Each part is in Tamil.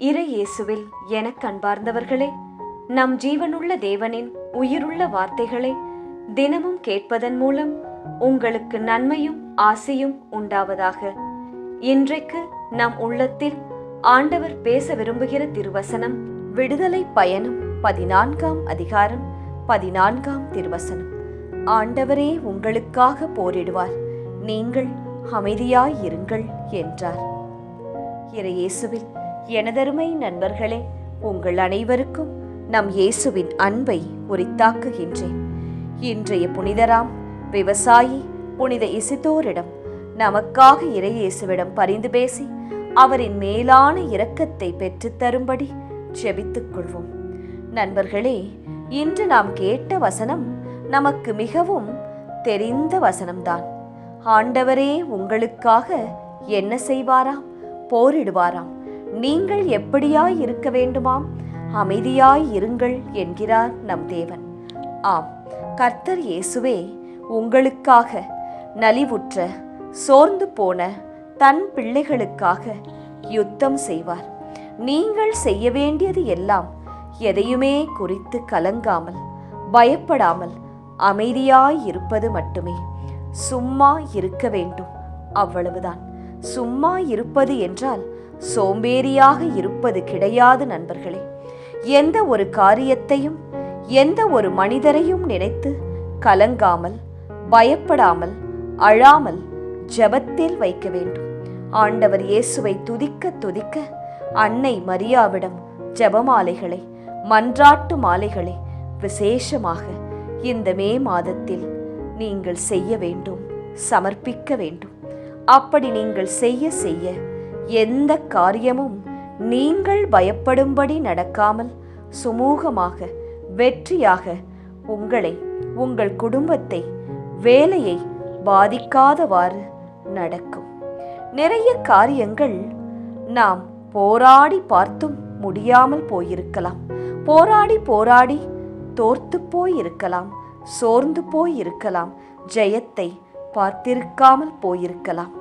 இறை இயேசுவில் எனக் கண்பார்ந்தவர்களே நம் ஜீவனுள்ள தேவனின் உயிருள்ள வார்த்தைகளை தினமும் கேட்பதன் மூலம் உங்களுக்கு நன்மையும் ஆசையும் உண்டாவதாக. இன்றைக்கு நம் உள்ளத்தில் ஆண்டவர் பேச விரும்புகிற திருவசனம் விடுதலை பயணம் பதினான்காம் அதிகாரம் பதினான்காம் திருவசனம். ஆண்டவரே உங்களுக்காக போரிடுவார். நீங்கள் அமைதியாயிருங்கள் என்றார். இறையேசுவில் எனதருமை நண்பர்களே உங்கள் அனைவருக்கும் நம் இயேசுவின் அன்பை உரித்தாக்குகின்றேன். இன்றைய புனிதராம் விவசாயி புனித இசிதோரிடம் நமக்காக இறையேசுவிடம் பரிந்து பேசி அவரின் மேலான இரக்கத்தை பெற்றுத்தரும்படி ஜெபித்துக் கொள்வோம். நண்பர்களே இன்று நாம் கேட்ட வசனம் நமக்கு மிகவும் தெரிந்த வசனம்தான். ஆண்டவரே உங்களுக்காக என்ன செய்வாராம்? போரிடுவாராம். நீங்கள் எப்படியாய் இருக்க வேண்டுமாம்? அமைதியாய் இருங்கள் என்கிறார் நம் தேவன். ஆம் கர்த்தர் இயேசுவே உங்களுக்காக நலிவுற்ற சோர்ந்து போன தன் பிள்ளைகளுக்காக யுத்தம் செய்வார். நீங்கள் செய்ய வேண்டியது எல்லாம் எதையுமே குறித்து கலங்காமல் பயப்படாமல் அமைதியாய் இருப்பது மட்டுமே. சும்மா இருக்க வேண்டும் அவ்வளவுதான். சும்மா இருப்பது என்றால் சோம்பேறியாக இருப்பது கிடையாது நண்பர்களே. எந்த ஒரு காரியத்தையும் எந்த ஒரு மனிதரையும் நினைத்து கலங்காமல் பயப்படாமல் அழாமல் ஜெபத்தில் வைக்க வேண்டும். ஆண்டவர் இயேசுவை துதிக்க துதிக்க அன்னை மரியாவிடம் ஜபமாலைகளை மன்றாட்டு மாலைகளை விசேஷமாக இந்த மே மாதத்தில் நீங்கள் செய்ய வேண்டும் சமர்ப்பிக்க வேண்டும். அப்படி நீங்கள் செய்ய செய்ய எந்த காரியமும் நீங்கள் பயப்படும்படி நடக்காமல் சுமூகமாக வெற்றியாக உங்களை உங்கள் குடும்பத்தை வேலையை பாதிக்காதவாறு நடக்கும். நிறைய காரியங்கள் நாம் போராடி பார்த்தும் முடியாமல் போயிருக்கலாம். போராடி போராடி தோர்த்து போயிருக்கலாம் சோர்ந்து போயிருக்கலாம் ஜெயத்தை பார்த்திருக்காமல் போயிருக்கலாம்.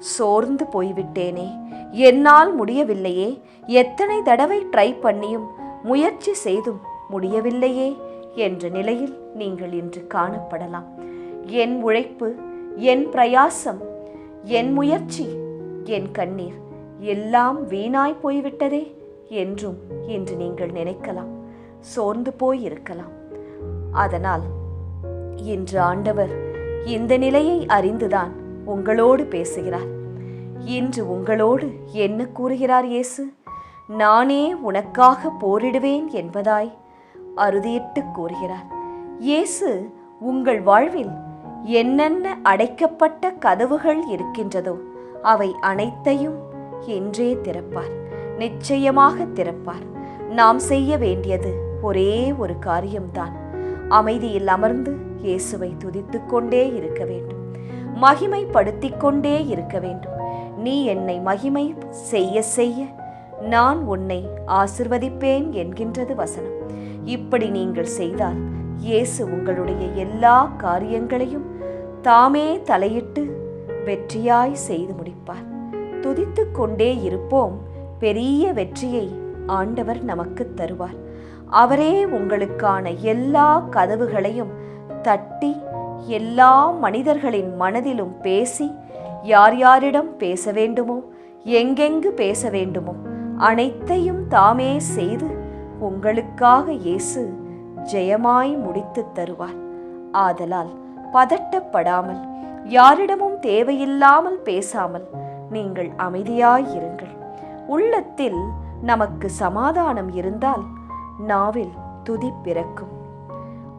சோர்ந்து போய்விட்டேனே. என்னால் முடியவில்லையே. எத்தனை தடவை ட்ரை பண்ணியும் முயற்சி செய்தும் முடியவில்லையே என்ற நிலையில் நீங்கள் இன்று காணப்படலாம். என் உழைப்பு என் பிரயாசம் என் முயற்சி என் கண்ணீர் எல்லாம் வீணாய் போய்விட்டதே என்றும் இன்று நீங்கள் நினைக்கலாம். சோர்ந்து போயிருக்கலாம். அதனால் இன்று ஆண்டவர் இந்த நிலையை அறிந்துதான் உங்களோடு பேசுகிறார். இன்று உங்களோடு என்ன கூறுகிறார் இயேசு? நானே உனக்காக போரிடுவேன் என்பதாய் அறுதியிட்டு கூறுகிறார். இயேசு உங்கள் வாழ்வில் என்னென்ன அடைக்கப்பட்ட கதவுகள் இருக்கின்றதோ அவை அனைத்தையும் என்றே திறப்பார். நிச்சயமாக திறப்பார். நாம் செய்ய வேண்டியது ஒரே ஒரு காரியம்தான். அமைதியில் அமர்ந்து இயேசுவை துதித்துக்கொண்டே இருக்க வேண்டும். மகிமைப்படுத்திக் கொண்டே இருக்க வேண்டும். நீ என்னை மகிமை செய்ய செய்ய நான் உன்னை ஆசிர்வதிப்பேன் என்கின்றது வசனம். இப்படி நீங்கள் செய்தால் இயேசு உங்களுடைய எல்லா காரியங்களையும் தாமே தலையிட்டு வெற்றியாய் செய்து முடிப்பார். துதித்து கொண்டே இருப்போம். பெரிய வெற்றியை ஆண்டவர் நமக்கு தருவார். அவரே உங்களுக்கான எல்லா கதவுகளையும் தட்டி எல்லா மனிதர்களின் மனதிலும் பேசி யார் யாரிடம் பேச வேண்டுமோ எங்கெங்கு பேச வேண்டுமோ அனைத்தையும் தாமே செய்து உங்களுக்காக இயேசு ஜெயமாய் முடித்துத் தருவார். ஆதலால் பதட்டப்படாமல் யாரிடமும் தேவையில்லாமல் பேசாமல் நீங்கள் அமைதியாயிருங்கள் உள்ளத்தில் நமக்கு சமாதானம் இருந்தால் நாவில் துதி பிறக்கும்.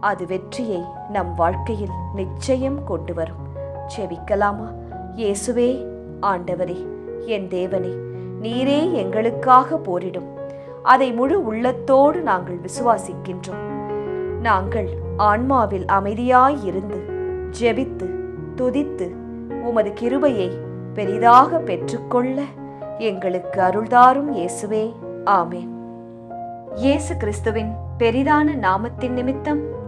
அது வெற்றியை நம் வாழ்க்கையில் நிச்சயம் கொண்டு வரும். செவிக்கலாமா இயேசுவே ஆண்டவரே என் தேவனே நீரே எங்களுக்காக போரிடும். அதை முழு உள்ளத்தோடு நாங்கள் விசுவாசிக்கின்றோம். நாங்கள் ஆன்மாவில் அமைதியாய் இருந்து ஜெபித்து துதித்து உமது கிருபையை பெரிதாக பெற்றுக்கொள்ள எங்களுக்கு அருள்தாரும் இயேசுவே. ஆமேன். இயேசு கிறிஸ்துவின் பெரிதான நாமத்தின் நிமித்தம்